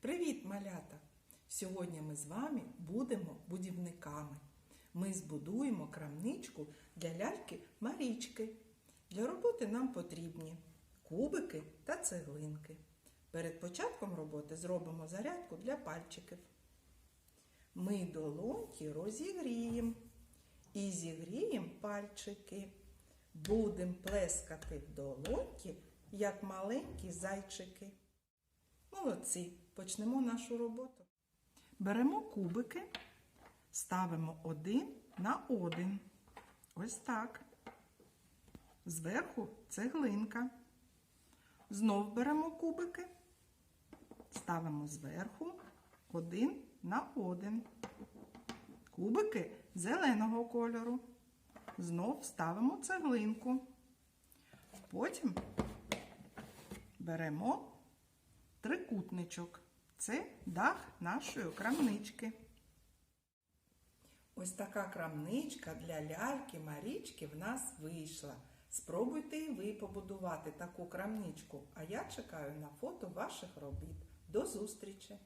Привіт, малята! Сьогодні ми з вами будемо будівниками. Ми збудуємо крамничку для ляльки Марічки. Для роботи нам потрібні кубики та цеглинки. Перед початком роботи зробимо зарядку для пальчиків. Ми долоньки розігріємо і зігріємо пальчики. Будемо плескати в долоньки, як маленькі зайчики. Молодці, почнемо нашу роботу. Беремо кубики, ставимо один на один. Ось так. Зверху цеглинка. Знов беремо кубики, ставимо зверху один на один. Кубики зеленого кольору. Знов ставимо цеглинку. Потім беремо трикутничок. Це дах нашої крамнички. Ось така крамничка для ляльки Марічки в нас вийшла. Спробуйте і ви побудувати таку крамничку, а я чекаю на фото ваших робіт. До зустрічі!